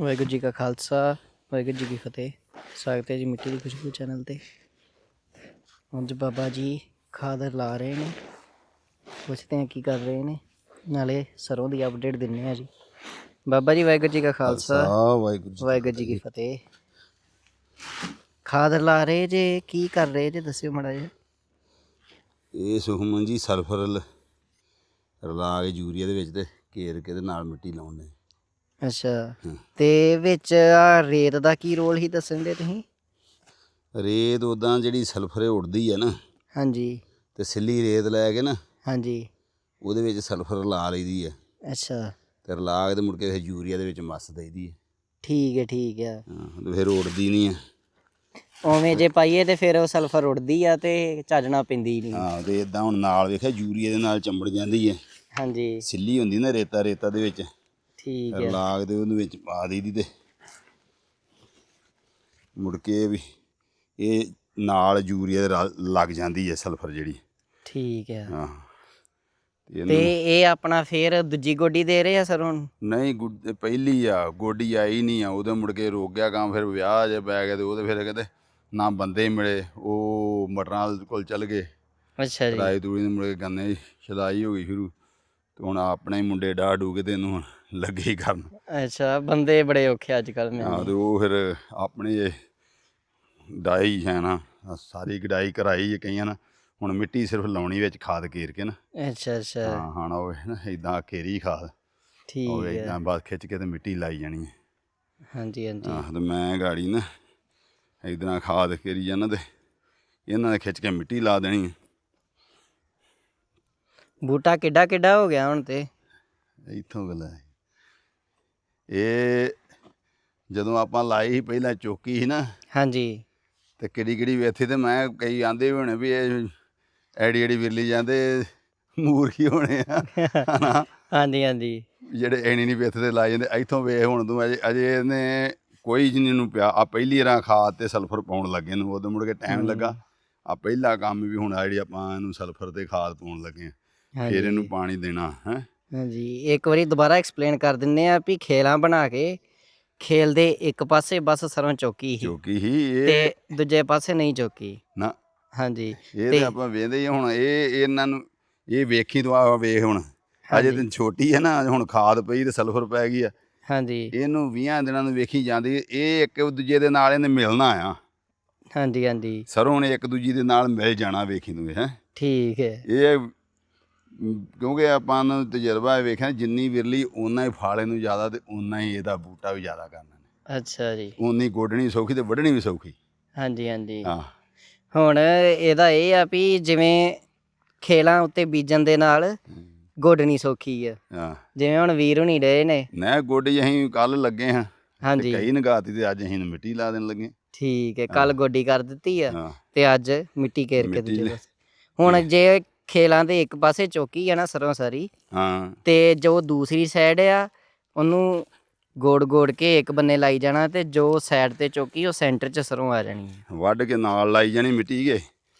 ਵਾਹਿਗੁਰੂ ਜੀ ਕਾ ਖਾਲਸਾ ਵਾਹਿਗੁਰੂ ਜੀ ਕੀ ਫਤਿਹ। ਸਵਾਗਤ ਹੈ ਜੀ ਮਿੱਟੀ ਦੀ ਖੁਸ਼ਬੂ ਚੈਨਲ ਤੇ। ਅੱਜ ਬਾਬਾ ਜੀ ਖਾਦ ਲਾ ਰਹੇ ਨੇ। ਪੁੱਛਦੇ ਹਾਂ ਕੀ ਕਰ ਰਹੇ ਨੇ। ਨਾਲੇ ਸਰੋਂ ਦੀ ਅਪਡੇਟ ਦਿੰਨੇ ਆ ਜੀ। ਬਾਬਾ ਜੀ ਵਾਹਿਗੁਰੂ ਜੀ ਕਾ ਖਾਲਸਾ ਵਾਹਿਗੁਰੂ ਜੀ ਵਾਹਿਗੁਰੂ ਜੀ ਕੀ ਫਤਿਹ। ਖਾਦ ਲਾ ਰਹੇ ਜੇ ਕੀ ਕਰ ਰਹੇ ਜੇ ਦੱਸਿਓ ਮੜਾ ਜੀ ਇਹ ਸੁਖਮਨ ਜੀ ਸਲਫਰ ਰਲਾ ਕੇ ਯੂਰੀਆ ਦੇ ਵਿੱਚ ਤੇ ਘੇਰ ਕੇ ਤੇ ਨਾਲ ਮਿੱਟੀ ਲਾਉਣੇ ਅੱਛਾ। ਤੇ ਵਿੱਚ ਆ ਰੇਤ ਦਾ ਕੀ ਰੋਲ ਹੀ ਦੱਸਣ ਦੇ ਤੁਸੀਂ? ਰੇਤ ਉਦਾਂ ਜਿਹੜੀ ਸਲਫਰ ਉੜਦੀ ਹੈ ਨਾ ਹਾਂਜੀ। ਤੇ ਸਿੱਲੀ ਰੇਤ ਲੈ ਕੇ ਨਾ ਹਾਂਜੀ। ਉਹਦੇ ਵਿੱਚ ਸਲਫਰ ਲਾ ਲਈਦੀ ਹੈ ਅੱਛਾ। ਤੇ ਰਲਾ ਕੇ ਤੇ ਮੁੜ ਕੇ ਫਿਰ ਯੂਰੀਆ ਦੇ ਵਿੱਚ ਮਸ ਦਈਦੀ ਹੈ ਠੀਕ ਹੈ ਠੀਕ ਹੈ ਹਾਂ ਤੇ ਫਿਰ ਉੜਦੀ ਨਹੀਂ ਹੈ ਉਵੇਂ ਜੇ ਪਾਈਏ ਤੇ ਫਿਰ ਉਹ ਸਲਫਰ ਉੱਡਦੀ ਆ ਤੇ ਝਾਜਣਾ ਪੈਂਦੀ ਨਹੀਂ ਹਾਂ ਤੇ ਇਦਾਂ ਹੁਣ ਨਾਲ ਵੇਖਿਆ ਯੂਰੀਆ ਦੇ ਨਾਲ ਚੰਬੜ ਜਾਂਦੀ ਹੈ ਹਾਂਜੀ। ਸਿੱਲੀ ਹੁੰਦੀ ਨਾ ਰੇਤਾ ਰੇਤਾ ਦੇ ਵਿੱਚ। ਠੀਕ ਹੈ। ਕੇ ਤੇ ਉਹਦੇ ਵਿੱਚ ਪਾ ਦਈਦੀ ਤੇ। ਮੁੜ ਕੇ ਵੀ ਇਹ ਨਾਲ ਯੂਰੀਆ ਦੇ ਲੱਗ ਜਾਂਦੀ ਹੈ ਸਲਫਰ ਜਿਹੜੀ। ਠੀਕ ਹੈ। ਹਾਂ। ਤੇ ਇਹ ਆਪਣਾ ਫੇਰ ਦੂਜੀ ਗੋਡੀ ਦੇ ਰਹੇ ਆ ਸਰੋਂ ਨੂੰ ਨਹੀਂ ਗੁੱਡ- ਪਹਿਲੀ ਆ ਗੋਡੀ ਆਈ ਨਹੀਂ ਆ ਉਹਦੇ ਮੁੜ ਕੇ ਰੋਕ ਗਿਆ ਕੰਮ ਫਿਰ ਵਿਆਹ ਜੇ ਪੈ ਗਿਆ ਤੇ ਉਹਦੇ ਫਿਰ ਕਹਿੰਦੇ ਨਾ ਬੰਦੇ ਮਿਲੇ ਉਹ ਮਟਰਾਂ ਕੋਲ ਚੱਲ ਗਏ। ਅੱਛਾ ਜੀ। ਰਾਈ ਤੂੜੀ ਨੇ ਮੁੜ ਕੇ ਗੰਨੇ ਛਦਾਈ ਹੋ ਗਈ ਸ਼ੁਰੂ। ਤੇ ਹੁਣ ਆਪਣੇ ਮੁੰਡੇ ਡੂ ਕੇ ਤੇ ਇਹਨੂੰ ਹੁਣ ਲੱਗੇ ਹੀ ਕਰਨ। ਅੱਛਾ ਬੰਦੇ ਬੜੇ ਔਖੇ ਅੱਜ ਕੱਲ ਮੈਂ ਹਾਂ ਤੇ ਉਹ ਫਿਰ ਆਪਣੇ ਇਹ ਡਾਈ ਹੈ ਨਾ ਆਹ ਸਾਰੀ ਗਡਾਈ ਕਰਾਈ ਹੈ ਕਈਆਂ ਨਾ। ਹੁਣ ਮਿੱਟੀ ਸਿਰਫ ਲਾਉਣੀ ਵਿੱਚ ਖਾਦ ਕੇਰ ਕੇ ਨਾ। ਅੱਛਾ ਅੱਛਾ। ਹਾਂ ਹਾਂ ਉਹ ਨਾ ਇਦਾਂ ਕੇਰੀ ਖਾਦ। ਠੀਕ ਉਹ ਹੈ। ਇਦਾਂ ਬਸ ਖਿੱਚ ਕੇ ਤੇ ਮਿੱਟੀ ਲਾਈ ਜਾਣੀ ਹੈ। ਹਾਂਜੀ ਹਾਂਜੀ। ਆਹ ਤੇ ਮੈਂ ਗਾੜੀ ਨਾ ਇਦਾਂ ਖਾਦ ਕੇਰੀ ਜਾਣਾ ਤੇ ਇਹਨਾਂ ਨੇ ਖਿੱਚ ਕੇ ਮਿੱਟੀ ਲਾ ਦੇਣੀ ਹੈ। ਬੂਟਾ ਕਿੱਡਾ ਕਿੱਡਾ ਹੋ ਗਿਆ ਹੁਣ ਤੇ? ਇੱਥੋਂ ਗੱਲ ਹੈ। ਇਹ ਜਦੋਂ ਆਪਾਂ ਲਾਈ ਸੀ ਪਹਿਲਾਂ ਚੌਕੀ ਸੀ ਨਾ ਹਾਂਜੀ। ਤੇ ਕਿਹੜੀ ਕਿਹੜੀ ਵੇਥੀ ਤੇ ਮੈਂ ਕਈ ਆਂਦੇ ਵੀ ਹੋਣੇ ਵੀ ਇਹ ਐਡੀ ਐਡੀ ਵਿਰਲੀ ਜਾਂਦੇ ਮੂਰਖੀ ਹੋਣੇ ਆ ਹਨਾ? ਹਾਂਜੀ ਹਾਂਜੀ। ਜਿਹੜੇ ਐਣੀ ਨਹੀਂ ਵੇਥ ਤੇ ਲਾਏ ਜਾਂਦੇ ਇੱਥੋਂ ਵੇਖ ਹੁਣ ਤੂੰ ਅਜੇ ਅਜੇ ਇਹਨੇ ਕੋਈ ਜਿੰਨੀ ਨੂੰ ਪਿਆ ਆ ਪਹਿਲੀ ਰਾਂ ਖਾਦ ਤੇ ਸਲਫਰ ਪਾਉਣ ਲੱਗੇ ਨੂੰ ਉਦੋਂ ਮੁੜ ਕੇ ਟਾਈਮ ਲੱਗਾ। ਆ ਪਹਿਲਾ ਕੰਮ ਵੀ ਹੁਣ ਆ ਜਿਹੜੀ ਆਪਾਂ ਇਹਨੂੰ ਸਲਫਰ ਤੇ ਖਾਦ ਪਾਉਣ ਲੱਗੇ ਆ। ਫਿਰ ਹਾਂਜੀ ਇਹਨੂੰ ਪਾਣੀ ਦੇਣਾ ਹੈ? ਹਾਂਜੀ ਇੱਕ ਵਾਰੀ ਦੁਬਾਰਾ ਐਕਸਪਲੇਨ ਕਰ ਦਿੰਨੇ ਆ ਵੀ ਖੇਲਾਂ ਬਣਾ ਕੇ ਖੇਲ ਦੇ ਇੱਕ ਪਾਸੇ ਬਸ ਸਰੋਂ ਚੌਕੀ ਸੀ ਕਿਉਂਕਿ ਹੀ ਇਹ ਤੇ ਦੂਜੇ ਪਾਸੇ ਨਹੀਂ ਚੌਕੀ। ਨਾ। ਹਾਂਜੀ ਇਹ ਤੇ ਆਪਾਂ ਵੇਂਦੇ ਹੀ ਆ, ਹੁਣ ਇਹ ਇਹਨਾਂ ਨੂੰ ਇਹ ਵੇਖੀ ਤੂੰ ਆ ਵੇਖ ਹੁਣ। ਅਜੇ ਤੇ ਛੋਟੀ ਹੈ ਨਾ ਹੁਣ ਖਾਦ ਪਈ ਤੇ ਸਲਫਰ ਪੈ ਗਈ ਆ। ਹਾਂਜੀ। ਇਹਨੂੰ 20 ਦਿਨਾਂ ਨੂੰ ਵੇਖੀ ਜਾਂਦੀ ਹੈ। ਇਹ ਇੱਕ ਦੂਜੇ ਦੇ ਨਾਲ ਇਹਨੇ ਮਿਲਣਾ ਆ। ਹਾਂਜੀ ਹਾਂਜੀ। ਸਰੋਂ ਨੇ ਇੱਕ ਦੂਜੀ ਦੇ ਨਾਲ ਮਿਲ ਜਾਣਾ ਵੇਖੀ ਤੂੰ ਹੈ? ਠੀਕ ਹੈ। ਇਹ ਕਿਉਂਕਿ ਆਪਾਂ ਨੂੰ ਤਜਰਬਾ ਇਹ ਵੇਖਿਆ ਜਿੰਨੀ ਵਿਰਲੀ ਓਨਾ ਹੀ ਫਾਲੇ ਨੂੰ ਜ਼ਿਆਦਾ ਤੇ ਓਨਾ ਹੀ ਇਹਦਾ ਬੂਟਾ ਵੀ ਜ਼ਿਆਦਾ ਕਰਨਾ ਨੇ। ਅੱਛਾ ਜੀ। ਓਨੀ ਗੋਡਣੀ ਸੌਖੀ ਤੇ ਵੱਢਣੀ ਵੀ ਸੌਖੀ। ਹਾਂਜੀ ਹਾਂਜੀ। ਹਾਂ। ਹੁਣ ਇਹਦਾ ਇਹ ਆ ਵੀ ਜਿਵੇਂ ਖੇਲਾਂ ਉੱਤੇ ਬੀਜਣ ਦੇ ਨਾਲ ਗੋਡਣੀ ਸੌਖੀ ਆ। ਹਾਂ। ਜਿਵੇਂ ਹੁਣ ਵੀਰ ਹੁਣੀ ਰਹੇ ਨੇ। ਨਾ ਗੋਡੀ ਅਸੀਂ ਕੱਲ ਲੱਗੇ ਹਾਂ। ਹਾਂਜੀ। ਕਈ ਨਗਾਤੀ ਤੇ ਅੱਜ ਅਸੀਂ ਮਿੱਟੀ ਲਾ ਦੇਣ ਲੱਗੇ। ਠੀਕ ਹੈ ਕੱਲ ਗੋਡੀ ਕਰ ਦਿੱਤੀ ਆ ਤੇ ਅੱਜ ਮਿੱਟੀ ਘੇਰ ਕੇ ਪਾਸੇ। ਹੁਣ ਜੇ ਖੇਲਾਂ ਦੇ ਇੱਕ ਪਾਸੇ ਚੌਕੀ ਆ ਨਾ ਸਰੋਂ ਸਾਰੀ ਹਾਂ। ਤੇ ਜੋ ਦੂਸਰੀ ਸਾਈਡ ਆ ਉਹਨੂੰ ਗੋੜ ਗੋੜ ਕੇ ਇੱਕ ਬੰਨੇ ਲਾਈ ਜਾਣਾ ਤੇ ਜੋ ਸਾਈਡ ਤੇ ਚੌਕੀ ਉਹ ਸੈਂਟਰ 'ਚ ਸਰੋਂ ਆ ਜਾਣੀ ਹੈ ਵੱਢ ਕੇ ਨਾਲ ਲਾਈ ਜਾਣੀ ਮਿੱਟੀ ਕੇ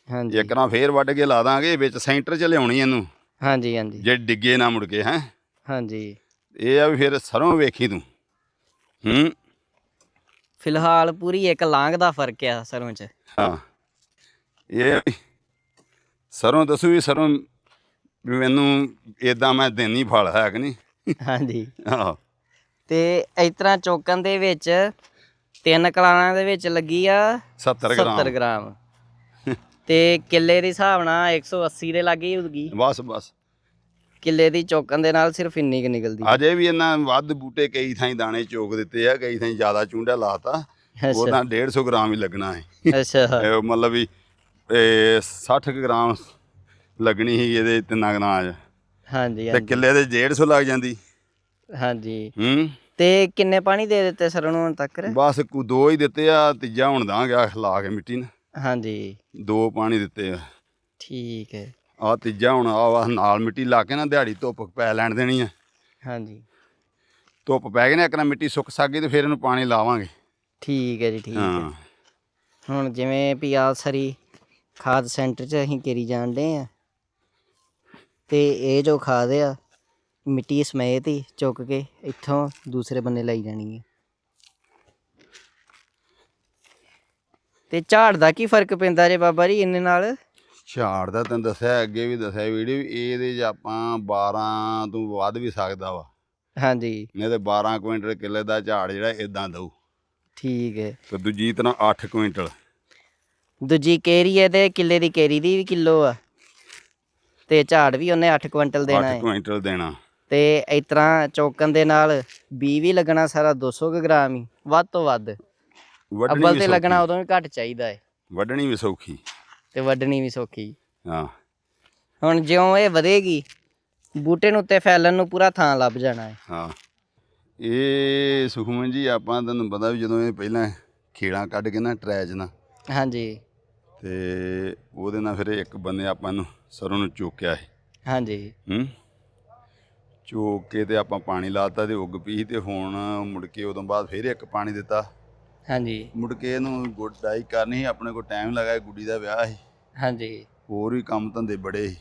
ਹਾਂਜੀ। ਇੱਕ ਨਾ ਫੇਰ ਵੱਢ ਕੇ ਲਾ ਦਾਂਗੇ ਵਿੱਚ ਸੈਂਟਰ 'ਚ ਲਿਆਉਣੀ ਇਹਨੂੰ। ਹਾਂਜੀ ਹਾਂਜੀ। ਜੇ ਡਿੱਗੇ ਨਾ ਮੁੜ ਕੇ ਹੈ। ਹਾਂਜੀ। ਇਹ ਆ ਵੀ ਫਿਰ ਸਰੋਂ ਵੇਖੀ ਤੂੰ। ਹੂੰ। ਫਿਲਹਾਲ ਪੂਰੀ ਇੱਕ ਲਾਂਗ ਦਾ ਫ਼ਰਕ ਆ ਸਰੋਂ 'ਚ। ਹਾਂ। ਇਹ ਸਰੋਂ ਦੱਸੂ ਵੀ ਸਰੋਂ ਵੀ ਮੈਨੂੰ ਇਦਾਂ ਮੈਂ ਦੇਣੀ ਫਲ ਹੈ ਕਿ ਨਹੀਂ? ਹਾਂਜੀ। ਆਹੋ। ਤੇ ਇਸ ਤਰ੍ਹਾਂ ਚੋਕਣ ਦੇ ਵਿੱਚ ਤਿੰਨ ਕਲਾਨਾਂ ਦੇ ਵਿੱਚ ਲੱਗੀ ਆ 70 ਗ੍ਰਾਮ। 70 ਗ੍ਰਾਮ। ਤੇ ਕਿੱਲੇ ਦੇ ਹਿਸਾਬ ਨਾਲ 180 ਦੇ ਲਾਗੇ ਹੋਊਗੀ ਬਸ ਬਸ। ਕਿੱਲੇ ਦੀ ਚੋਕਣ ਦੇ ਨਾਲ ਸਿਰਫ ਇੰਨੀ ਕੁ ਨਿਕਲਦੀ। ਅਜੇ ਵੀ ਇਹਨਾਂ ਵੱਧ ਬੂਟੇ ਕਈ ਥਾਈਂ ਦਾਣੇ ਚੋਕ ਦਿੱਤੇ ਆ ਕਈ ਥਾਈਂ ਜ਼ਿਆਦਾ ਚੁੰਡਾ ਲਾਤਾ। ਉਹਦਾ 150 ਗ੍ਰਾਮ ਹੀ ਲੱਗਣਾ ਹੈ ਅੱਛਾ। ਮਤਲਬ ਵੀ ਇਹ 60 ਕੁ ਗ੍ਰਾਮ ਲੱਗਣੀ ਸੀ ਇਹਦੇ ਤਿੰਨਾਂ ਗ੍ਰਾਮ ਹਾਂਜੀ ਤੇ ਹਾਂਜੀ। ਕਿੱਲੇ ਦੇ 150 ਲੱਗ ਜਾਂਦੀ। ਹਾਂਜੀ। ਹੂੰ। ਤੇ ਕਿੰਨੇ ਪਾਣੀ ਦੇ ਦਿੱਤੇ ਸਰੋਂ ਨੂੰ ਹੁਣ ਤੱਕ? ਬਸ ਕੋ ਦੋ ਹੀ ਦਿੱਤੇ ਆ ਤੀਜਾ ਹੁਣ ਦਾਂਗੇ ਲਾ ਕੇ ਮਿੱਟੀ ਨੇ। ਹਾਂਜੀ। ਦੋ ਪਾਣੀ ਦਿੱਤੇ ਆ। ਠੀਕ ਹੈ। ਆ ਤੀਜਾ ਹੁਣ ਆ ਵਾ ਨਾਲ ਮਿੱਟੀ ਲਾ ਕੇ ਨਾ ਦਿਹਾੜੀ ਧੁੱਪ ਪੈ ਲੈਣ ਦੇਣੀ ਆ। ਹਾਂਜੀ। ਧੁੱਪ ਪੈ ਗਈ ਨਾ ਇੱਕ ਨਾ ਮਿੱਟੀ ਸੁੱਕ ਸਾਗੀ ਤੇ ਫਿਰ ਇਹਨੂੰ ਪਾਣੀ ਲਾਵਾਂਗੇ। ਠੀਕ ਹੈ ਜੀ ਠੀਕ ਹੈ। ਹਾਂ। ਹੁਣ ਜਿਵੇਂ ਵੀ ਆ ਸਰੀ ਖਾਦ ਸੈਂਟਰ 'ਚ ਅਸੀਂ ਕੇਰੀ ਜਾਣਦੇ ਆ। ਤੇ ਇਹ ਜੋ ਖਾਦ ਆ ਮਿੱਟੀ ਸਮੇਤ ਹੀ ਚੁੱਕ ਕੇ ਇੱਥੋਂ ਦੂਸਰੇ ਬੰਨੇ ਲਈ ਜਾਣੀ ਹੈ ਤੇ ਝਾੜ ਦਾ ਕੀ ਫ਼ਰਕ ਪੈਂਦਾ ਜੇ ਬਾਬਾ ਜੀ ਇੰਨੇ ਨਾਲ? ਝਾੜ ਦਾ ਤੈਨੂੰ ਦੱਸਿਆ ਅੱਗੇ ਵੀ ਦੱਸਿਆ ਵੀਡੀਓ ਇਹਦੇ 'ਚ ਆਪਾਂ 12 ਤੋਂ ਵੱਧ ਵੀ ਸਕਦਾ ਵਾ। ਹਾਂਜੀ। ਨਹੀਂ ਤੇ 12 ਕੁਇੰਟਲ ਕਿੱਲੇ ਦਾ ਝਾੜ ਜਿਹੜਾ ਇਦਾਂ ਦਊ। ਠੀਕ ਹੈ ਤੇ ਦੂਜੀ ਤਰ੍ਹਾਂ 8 ਕੁਇੰਟਲ। ਦੂਜੀ ਕੇਰੀ ਹੈ ਤੇ ਕਿੱਲੇ ਦੀ ਕੇਰੀ ਦੀ ਵੀ ਕਿਲੋ ਆ। ਤੇ ਝਾੜ ਵੀ ਉਹਨੇ 8 ਕੁਇੰਟਲ ਦੇਣਾ 8 ਹੈ ਕੁਇੰਟਲ ਦੇਣਾ। ਤੇ ਇਸ ਤਰ੍ਹਾਂ ਚੌਕਣ ਦੇ ਨਾਲ ਬੀ ਵੀ ਲੱਗਣਾ ਸਾਰਾ 200 ਕੁ ਗ੍ਰਾਮ ਹੀ ਵੱਧ ਤੋਂ ਵੱਧ। ਅੱਬਲ ਵੀ ਤੇ ਲੱਗਣਾ ਉਦੋਂ ਵੀ ਘੱਟ ਚਾਹੀਦਾ ਹੈ ਵੱਢਣੀ ਵੀ ਸੌਖੀ। ਤੇ ਵੱਢਣੀ ਵੀ ਸੌਖੀ। ਹਾਂ। ਹੁਣ ਜਿਉਂ ਇਹ ਵਧੇਗੀ ਬੂਟੇ ਨੂੰ ਉੱਤੇ ਫੈਲਣ ਨੂੰ ਪੂਰਾ ਥਾਂ ਲੱਭ ਜਾਣਾ ਹੈ ਹਾਂ। ਇਹ ਸੁਖਮਨ ਜੀ ਆਪਾਂ ਤੁਹਾਨੂੰ ਪਤਾ ਵੀ ਜਦੋਂ ਇਹ ਪਹਿਲਾਂ ਖੇੜਾਂ ਕੱਢ ਕੇ ਨਾ ਟਰੈਜ ਨਾਲ ਹਾਂਜੀ। ਤੇ ਉਹਦੇ ਨਾਲ ਫਿਰ ਇੱਕ ਬੰਦੇ ਆਪਾਂ ਨੂੰ ਸਰੋਂ ਨੂੰ ਚੋਕਿਆ ਸੀ। ਹਾਂਜੀ। ਹੂੰ? ਚੋਕ ਕੇ ਤੇ ਆਪਾਂ ਪਾਣੀ ਲਾਤਾ ਤੇ ਉੱਗ ਪਈ ਤੇ ਹੁਣ ਮੁੜ ਕੇ ਉਦੋਂ ਬਾਅਦ ਫਿਰ ਇੱਕ ਪਾਣੀ ਦਿੱਤਾ। ਹਾਂਜੀ। ਮੁੜ ਕੇ ਇਹਨੂੰ ਗੁੱਡਾਈ ਕਰਨੀ ਸੀ ਆਪਣੇ ਕੋਲ ਟਾਈਮ ਲਗਾਇਆ ਗੁੱਡੀ ਦਾ ਵਿਆਹ ਸੀ। ਹਾਂਜੀ। ਹੋਰ ਵੀ ਕੰਮ ਧੰਦੇ ਬੜੇ ਸੀ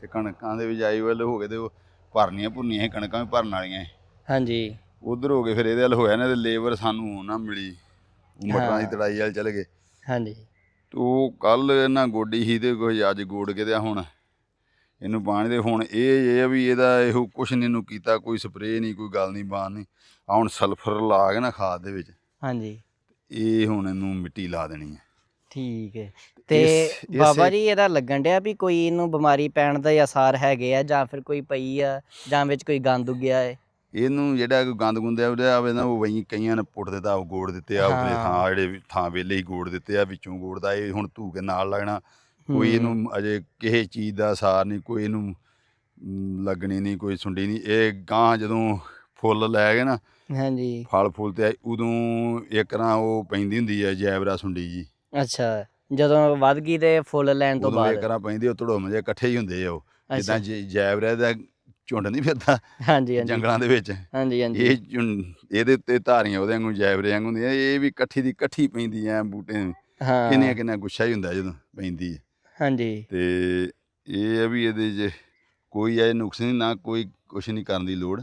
ਤੇ ਕਣਕਾਂ ਦੇ ਬਿਜਾਈ ਵੱਲ ਹੋ ਗਏ ਤੇ ਉਹ ਭਰਨੀਆਂ ਭੁਰਨੀਆਂ ਸੀ ਕਣਕਾਂ ਵੀ ਭਰਨ ਵਾਲੀਆਂ ਸੀ। ਹਾਂਜੀ। ਉਧਰ ਹੋ ਕੇ ਫਿਰ ਇਹਦੇ ਵੱਲ ਹੋਇਆ ਨਾ ਤੇ ਲੇਬਰ ਸਾਨੂੰ ਨਾ ਮਿਲੀ ਉਹ ਮਟਰਾਂ ਦੀ। ਤੜਾਈ ਵੱਲ ਚਲੇ ਗਏ। ਹਾਂਜੀ। ਤੇ ਕੱਲ ਇਹਨਾਂ ਗੋਡੀ ਸੀ ਤੇ ਕੋਈ ਅੱਜ ਗੋੜ ਕੇ ਤੇ ਹੁਣ। ਇਹਨੂੰ ਪਾਣੀ ਦੇ ਹੁਣ ਇਹ ਇਹ ਆ ਵੀ ਇਹਦਾ ਇਹੋ ਕੁਛ ਨਹੀਂ ਇਹਨੂੰ ਕੀਤਾ ਕੋਈ ਸਪਰੇਅ ਨਹੀਂ ਕੋਈ ਗੱਲ ਨਹੀਂ ਬਾਣ ਨਹੀਂ ਆ ਹੁਣ ਸਲਫਰ ਲਾ ਕੇ ਨਾ ਖਾਦ ਦੇ ਵਿੱਚ ਹਾਂਜੀ। ਇਹ ਹੁਣ ਇਹਨੂੰ ਮਿੱਟੀ ਲਾ ਦੇਣੀ ਹੈ ਠੀਕ ਹੈ ਤੇ ਬਾਬਾ ਜੀ ਇਹਦਾ ਲੱਗਣ ਡਿਆ ਵੀ ਕੋਈ ਇਹਨੂੰ ਬਿਮਾਰੀ ਪੈਣ ਦਾ ਆਸਾਰ ਹੈਗੇ ਆ ਜਾਂ ਫਿਰ ਕੋਈ ਪਈ ਆ ਜਾਂ ਵਿੱਚ ਕੋਈ ਗੰਦ ਉੱਗਿਆ ਹੈ ਇਹਨੂੰ ਜਿਹੜਾ ਕੋਈ ਗੰਦ ਗੁੰਦ ਆ ਉਹਦਾ ਆਵੇ ਨਾ ਉਹ ਵਈ ਕਈਆਂ ਨੇ ਪੁੱਟ ਦਿੱਤਾ ਉਹ ਗੋੜ ਦਿੱਤੇ ਆ ਉਹਨੇ। ਥਾਂ ਜਿਹੜੇ ਵੀ ਥਾਂ ਵੇਲੇ ਹੀ ਗੋੜ ਦਿੱਤੇ ਆ ਵਿੱਚੋਂ ਗੋੜਦਾ ਇਹ ਹੁਣ ਧੂ ਕੇ ਨਾਲ ਲੱਗਣਾ ਕੋਈ। ਇਹਨੂੰ ਅਜੇ ਕਿਸੇ ਚੀਜ਼ ਦਾ ਅਸਾਰ ਨਹੀਂ ਕੋਈ ਇਹਨੂੰ ਲੱਗਣੀ ਨਹੀਂ ਕੋਈ ਸੁੰਡੀ ਨਹੀਂ। ਇਹ ਗਾਂ ਜਦੋਂ ਫੁੱਲ ਲੈ ਗਏ ਨਾ ਹਾਂਜੀ। ਫਲ ਫੁੱਲ ਤੇ ਉਦੋਂ ਇੱਕ ਨਾ ਉਹ ਪੈਂਦੀ ਹੁੰਦੀ ਹੈ ਜੈਬਰਾ ਸੁੰਡੀ ਜੀ। ਅੱਛਾ ਜਦੋਂ ਵੱਧ ਗਈ ਤੇ ਫੁੱਲ ਲੈਣ ਤੋਂ ਉਦੋਂ ਇੱਕ ਬਾਅਦ? ਨਾ ਪੈਂਦੀ ਉਹ ਧੜੋਮ ਜੇ ਇਕੱਠੇ ਹੀ ਹੁੰਦੇ ਆ ਉਹ। ਜਿੱਦਾਂ ਜੈਬਰਾ ਦਾ ਝੁੰਡ ਨਹੀਂ ਫਿਰਦਾ ਹਾਂਜੀ ਹਾਂਜੀ। ਜੰਗਲਾਂ ਦੇ ਵਿੱਚ। ਹਾਂਜੀ ਹਾਂਜੀ। ਇਹ ਇਹਦੇ ਉੱਤੇ ਧਾਰੀਆਂ ਉਹਦੇ ਵਾਂਗੂ ਜੈਬਰੇ ਵਾਂਗੂ ਹੁੰਦੀਆਂ। ਇਹ ਵੀ ਇਕੱਠੀ ਦੀ ਇਕੱਠੀ ਪੈਂਦੀ ਐ ਬੂਟੇ। ਨੂੰ। ਕਿੰਨੇ ਹਾਂ ਕਿੰਨਾ ਗੁੱਛਾ ਹੀ ਹੁੰਦਾ ਜਦੋਂ ਪੈਂਦੀ ਹੈ। ਹਾਂਜੀ। ਤੇ ਇਹ ਹੈ ਵੀ ਇਹਦੇ 'ਚ ਕੋਈ ਐ ਨੁਕਸ ਨਹੀਂ ਨਾ ਕੋਈ ਕੁਛ ਨਹੀਂ ਕਰਨ ਦੀ ਲੋੜ।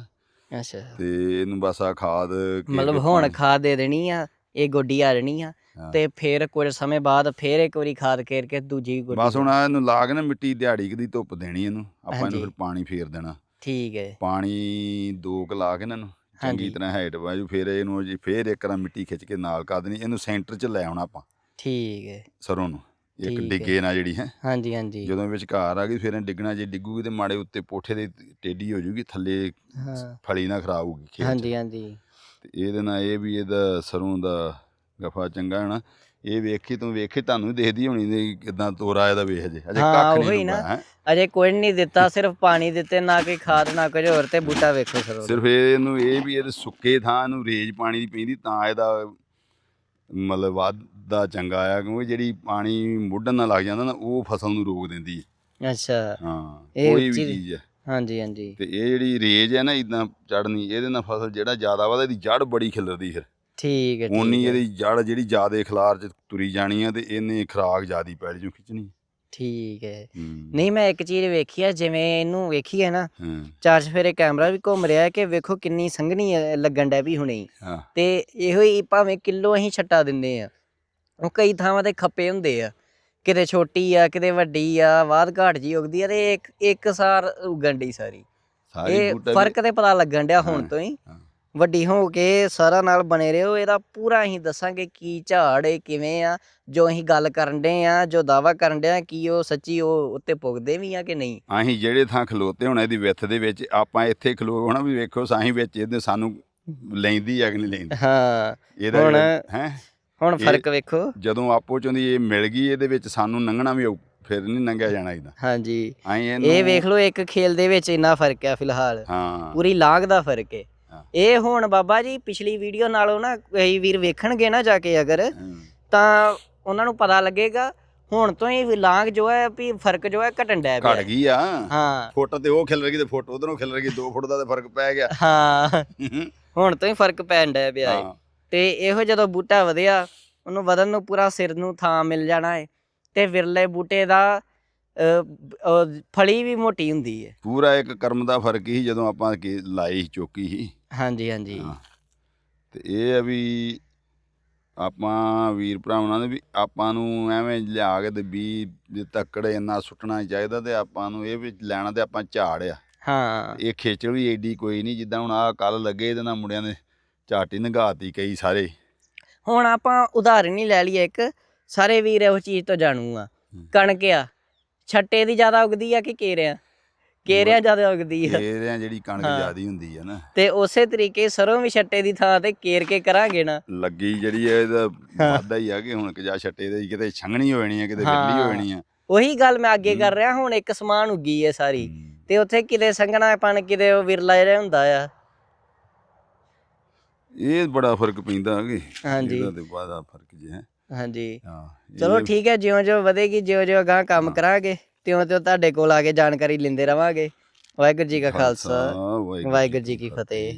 ਅੱਛਾ। ਤੇ ਇਹਨੂੰ ਬਸ ਆ ਖਾਦ ਮਤਲਬ ਹੁਣ ਖਾਦ ਦੇ ਦੇਣੀ ਆ ਇਹ ਗੋਡੀ ਆ ਜਾਣੀ ਆ ਹਾਂ। ਤੇ ਫਿਰ ਕੁਝ ਸਮੇਂ ਬਾਅਦ ਫਿਰ ਇੱਕ ਵਾਰੀ ਖਾਦ ਕੇਰ ਕੇ ਦੂਜੀ ਗੋਡੀ ਬਸ ਹੁਣ ਇਹਨੂੰ ਲਾ ਕੇ ਨਾ ਮਿੱਟੀ ਦਿਹਾੜੀ ਦੀ ਧੁੱਪ ਦੇਣੀ ਇਹਨੂੰ। ਆਪਾਂ ਇਹਨੂੰ। ਫਿਰ ਪਾਣੀ ਫੇਰ ਦੇਣਾ। ਠੀਕ ਹੈ। ਪਾਣੀ ਦੋ ਕੁ ਲਾ ਕੇ ਇਹਨਾਂ ਨੂੰ ਚੰਗੀ। ਤਰ੍ਹਾਂ ਹਾਈਟ ਵਾਜੂ ਫਿਰ ਇਹਨੂੰ ਜੀ ਫਿਰ ਇੱਕ ਰਾਂ ਮਿੱਟੀ ਖਿੱਚ ਕੇ ਨਾਲ ਕਰ ਦੇਣੀ ਇਹਨੂੰ ਸੈਂਟਰ 'ਚ ਲੈ ਆਉਣਾ ਆਪਾਂ। ਠੀਕ ਹੈ। ਸਰੋਂ ਨੂੰ ਇੱਕ ਹੈ। ਡਿੱਗੇ ਨਾ ਜਿਹੜੀ ਹੈ। ਹਾਂਜੀ ਹਾਂਜੀ। ਜਦੋਂ ਵਿੱਚ ਘਰ ਆ ਗਈ ਫਿਰ ਇਹ ਡਿੱਗਣਾ ਜੇ ਡਿੱਗੂਗੀ ਤੇ ਮਾੜੇ ਉੱਤੇ ਪੋਠੇ ਦੇ ਟੇਢੀ ਹੋ ਜੂਗੀ ਥੱਲੇ ਹਾਂ। ਫਲੀ ਨਾ ਖਰਾਬ ਹੋਊਗੀ 'ਚ। ਹਾਂਜੀ ਹਾਂਜੀ। ਤੇ ਇਹਦੇ ਨਾਲ ਇਹ ਵੀ ਇਹਦਾ ਸਰੋਂ ਦਾ ਗਫਾ ਚੰਗਾ ਹੋਣਾ ਇਹ ਵੇਖੀ ਤੂੰ ਵੇਖੀ ਤੁਹਾਨੂੰ ਦੇਖਦੀ ਹੋਣੀ ਨੇ ਕਿਦਾਂ ਤੋਰਾ ਇਹਦਾ ਵੇਖ ਜੇ। ਅਜੇ ਕੱਖ ਨਹੀਂ ਨਾ। ਅਜੇ ਕੋਈ ਨਹੀਂ ਦਿੱਤਾ ਸਿਰਫ ਪਾਣੀ ਦਿੱਤੇ ਨਾ ਕੋਈ ਖਾਦ ਨਾ ਕੁਝ ਹੋਰ ਤੇ ਬੂਟਾ ਵੇਖੋ ਸਰੋਂ। ਸਿਰਫ ਇਹਨੂੰ ਇਹ ਵੀ ਇਹਦੇ ਸੁੱਕੇ ਥਾਂ ਇਹਨੂੰ ਰੇਜ ਪਾਣੀ ਦੀ ਪੈਂਦੀ ਤਾਂ ਇਹਦਾ ਮਤਲਬ ਵਾਧਾ ਚੰਗਾ ਆ ਕਿਉਂਕਿ ਜਿਹੜੀ ਪਾਣੀ ਮੁੱਢਣ ਨਾਲ ਲੱਗ ਜਾਂਦਾ ਨਾ ਉਹ ਫਸਲ ਨੂੰ ਰੋਕ ਦਿੰਦੀ ਹੈ ਅੱਛਾ। ਹਾਂ ਇਹ ਕੋਈ ਵੀ ਚੀਜ਼ ਹੈ ਹਾਂਜੀ ਹਾਂਜੀ। ਤੇ ਇਹ ਜਿਹੜੀ ਰੇਜ ਹੈ ਨਾ ਇਦਾਂ ਚੜਨੀ ਇਹਦੇ ਨਾਲ ਫਸਲ ਜਿਹੜਾ ਜ਼ਿਆਦਾ ਵਧਦਾ ਇਹਦੀ ਜੜ ਬੜੀ ਖਿਲਰਦੀ ਫਿਰ। ਠੀਕ ਹੈ ਉਨੀ ਇਹਦੀ ਜੜ ਜਿਹੜੀ ਜ਼ਿਆਦੇ ਖਲਾਰ ਚ ਤੁਰੀ ਜਾਣੀ ਆ ਤੇ ਇਹਨੇ ਖਰਾਕ ਜ਼ਿਆਦੀ ਪੈਲੀ ਚੋਂ ਖਿੱਚਣੀ। ਠੀਕ ਹੈ। ਨਹੀਂ ਮੈਂ ਇੱਕ ਚੀਜ਼ ਵੇਖੀ ਆ ਜਿਵੇਂ ਇਹਨੂੰ ਵੇਖੀ ਹੈ ਨਾ ਚਾਰ ਚਫੇਰੇ ਕੈਮਰਾ ਵੀ ਘੁੰਮ ਰਿਹਾ ਕਿ ਵੇਖੋ ਕਿੰਨੀ ਸੰਘਣੀ ਲੱਗਣ ਡੈ ਵੀ ਹੁਣੇ ਤੇ ਇਹੋ ਹੀ ਭਾਵੇਂ ਕਿਲੋ ਅਸੀਂ ਛੱਟਾ ਦਿੰਦੇ ਆ ਉਹ ਕਈ ਥਾਵਾਂ ਤੇ ਖੱਪੇ ਹੁੰਦੇ ਆ। ਕਿਤੇ ਛੋਟੀ ਆ ਕਿਤੇ ਵੱਡੀ ਆ ਬਾਦ ਘਾਟ ਜੀ ਉਗਦੀ ਆ ਤੇ ਇੱਕ ਇੱਕ ਸਾਰ ਉਗਣ ਡਈ ਸਾਰੀ। ਇਹ ਫ਼ਰਕ ਤੇ ਪਤਾ ਲੱਗਣ ਡਿਆ ਹੁਣ ਤੋਂ ਹਾਂ। ਵੱਡੀ ਹੋ ਕੇ ਸਾਰਾ ਨਾਲ ਬਣੇ ਰਹੋ ਇਹਦਾ ਪੂਰਾ ਅਸੀਂ ਦੱਸਾਂਗੇ ਕੀ ਝਾੜ ਏ ਕਿਵੇਂ ਆ ਜੋ ਅਸੀਂ ਗੱਲ ਕਰਨ ਦੇ ਆ ਜੋ ਦਾਵਾ ਕਰਨ ਦੇ ਆ ਕੀ ਉਹ ਸੱਚੀ ਉਹ ਉੱਤੇ ਪੁੱਗਦੇ ਵੀ ਆ ਕਿ ਨਹੀਂ। ਅਸੀਂ ਜਿਹੜੇ ਥਾਂ ਖਲੋਤੇ ਹੋਣਾ ਇਹਦੀ ਵਿੱਥ ਦੇ ਵਿੱਚ ਆਪਾਂ ਇੱਥੇ ਖਲੋ ਹੋਣਾ ਵੀ ਵੇਖੋ ਸਾਹੀਂ ਵਿੱਚ ਇਹਦੇ ਸਾਨੂੰ ਲੈਂਦੀ ਆ ਕਿ ਨਹੀਂ ਲੈਂਦੀ। ਹਾਂ ਇਹਦਾ ਹੁਣ- ਹੈ? ਹੁਣ ਫ਼ਰਕ ਵੇਖੋ। ਜਦੋਂ ਆਪੋ ਚੋਂ ਦੀ ਇਹ ਮਿਲ ਗਈ ਇਹਦੇ ਵਿੱਚ ਸਾਨੂੰ ਲੰਘਣਾ ਵੀ ਫਿਰ ਨਹੀਂ ਲੰਘਿਆ ਜਾਣਾ ਇਹਦਾ। ਹਾਂਜੀ। ਇਹ ਵੇਖ ਲਓ ਇੱਕ ਖੇਲ ਦੇ ਵਿੱਚ ਇੰਨਾ ਫ਼ਰਕ ਹੈ ਫਿਲਹਾਲ। ਹਾਂ। ਪੂਰੀ ਲਾਗ ਦਾ ਫ਼ਰਕ ਹੈ ਹਾਂ। ਇਹ ਹੁਣ ਬਾਬਾ ਜੀ ਪਿਛਲੀ ਵੀਡੀਓ ਨਾਲੋਂ ਨਾ ਕਈ ਵੀਰ ਵੇਖਣਗੇ ਨਾ ਜਾ ਕੇ ਅਗਰ ਹਾਂ। ਤਾਂ ਉਹਨਾਂ ਨੂੰ ਪਤਾ ਲੱਗੇਗਾ ਹੁਣ ਤੋਂ ਹੀ ਲਾਗ ਜੋ ਹੈ ਵੀ ਫ਼ਰਕ ਜੋ ਹੈ ਘਟਣ ਡੈ ਪਿਆ। ਘਟ ਗਈ ਆ। ਹਾਂ। ਫੁੱਟ ਤੇ ਉਹ ਖਿਲਰ ਗਈ ਤੇ ਫੁੱਟ ਉਧਰੋਂ ਖਿਲਰ ਗਈ 2 ਫੁੱਟ ਦਾ ਤੇ ਫ਼ਰਕ ਪੈ ਗਿਆ। ਹਾਂ। ਹੁਣ ਤੋਂ ਹੀ ਫ਼ਰਕ ਪੈਣ ਡੈ ਪਿਆ ਹੈ ਹਾਂ। ਤੇ ਇਹੋ ਜਦੋਂ ਬੂਟਾ ਵਧਿਆ ਉਹਨੂੰ ਵਧਣ ਨੂੰ ਪੂਰਾ ਸਿਰ ਨੂੰ ਥਾਂ ਮਿਲ ਜਾਣਾ ਹੈ ਤੇ ਵਿਰਲੇ ਬੂਟੇ ਦਾ ਫਲੀ ਵੀ ਮੋਟੀ ਹੁੰਦੀ ਹੈ ਪੂਰਾ ਇੱਕ ਕਰਮ ਦਾ ਫ਼ਰਕ ਹੀ ਜਦੋਂ ਆਪਾਂ ਲਾਈ ਚੋਕੀ ਸੀ ਹਾਂਜੀ ਹਾਂਜੀ। ਹਾਂ। ਤੇ ਇਹ ਆ ਵੀ ਆਪਾਂ ਵੀਰ ਭਰਾਵਾਂ ਨੇ ਵੀ ਆਪਾਂ ਨੂੰ ਐਵੇਂ ਲਿਆ ਕੇ ਤੇ ਵੀ ਵੀ ਤੱਕੜੇ ਇੰਨਾ ਸੁੱਟਣਾ ਨੀ ਚਾਹੀਦਾ ਤੇ ਆਪਾਂ ਨੂੰ ਇਹ ਵੀ ਲੈਣਾ ਤੇ ਆਪਾਂ ਝਾੜ ਆ। ਹਾਂ। ਇਹ ਖੇਚਲ ਵੀ ਏਡੀ ਕੋਈ ਨਹੀਂ ਜਿੱਦਾਂ ਹੁਣ ਆਹ ਕੱਲ ਲੱਗੇ ਇਹਦੇ ਨਾਲ ਮੁੰਡਿਆਂ ਨੇ ਝਾਟੀ ਨਗਾਤੀ ਕਈ ਸਾਰੇ। ਹੁਣ ਆਪਾਂ ਉਦਾਹਰਨ ਹੀ ਲੈ ਲਈਏ ਇੱਕ ਸਾਰੇ ਵੀਰ ਇਹੋ ਚੀਜ਼ ਤੋਂ ਜਾਣੂ ਆ। ਕਣਕ ਆ ਛੱਟੇ ਦੀ ਜ਼ਿਆਦਾ ਉਗਦੀ ਆ ਕਿ ਕੇਰਿਆਂ? ਕੇਰਿਆਂ ਜ਼ਿਆਦਾ ਉਗਦੀ ਆ। ਇਹਦੇ ਜਿਹੜੀ ਕਣਕ। ਜ਼ਿਆਦੀ ਹੁੰਦੀ ਆ ਨਾ। ਤੇ ਉਸੇ ਤਰੀਕੇ ਸਰੋਂ ਵੀ ਛੱਟੇ ਦੀ ਥਾਂ ਤੇ ਕੇਰ ਕੇ ਕਰਾਂਗੇ ਨਾ। ਲੱਗੀ ਜਿਹੜੀ ਹੈ ਇਹਦਾ ਵਾਧਾ ਹੀ ਆ ਕਿ ਹੁਣ ਕਿ ਜਾ ਛੱਟੇ ਦੇ ਕਿਤੇ ਛੰਗਣੀ ਹੋ ਜਾਣੀ ਆ ਕਿਤੇ ਵਿਰਲੀ ਹੋ ਜਾਣੀ ਆ। ਉਹੀ ਗੱਲ ਮੈਂ ਅੱਗੇ ਕਰ ਰਿਹਾ ਹੁਣ ਇੱਕ ਸਮਾਨ ਉੱਗੀ ਹੈ ਸਾਰੀ। ਤੇ ਉੱਥੇ ਕਿਤੇ ਸੰਘਣਾ ਪਣ ਕਿਤੇ ਉਹ ਵਿਰਲਾ ਜਿਹਾ ਹੁੰਦਾ ਆ। ਇਹ ਬੜਾ ਫ਼ਰਕ ਪੈਂਦਾ ਕਿ ਹਾਂਜੀ। ਇਹਦਾ ਤੇ ਬਾਦਾ ਫ਼ਰਕ ਜਿਹਾ। ਹਾਂਜੀ। ਹਾਂ ਚਲੋ ਠੀਕ ਹੈ ਜਿਉਂ ਜਿਉਂ ਵਧੇਗੀ ਜਿਉਂ ਜਿਉਂ ਅਗਾਂਹ ਕੰਮ ਕਰਾਂਗੇ। ਤਿਉਂ ਤਿਉਂ ਤੁਹਾਡੇ ਕੋਲ ਆ ਕੇ ਜਾਣਕਾਰੀ ਲੈਂਦੇ ਰਵਾਂਗੇ। ਵਾਹਿਗੁਰੂ ਜੀ ਕਾ ਖਾਲਸਾ ਵਾਹਿਗੁਰੂ ਜੀ ਕੀ ਫਤਿਹ।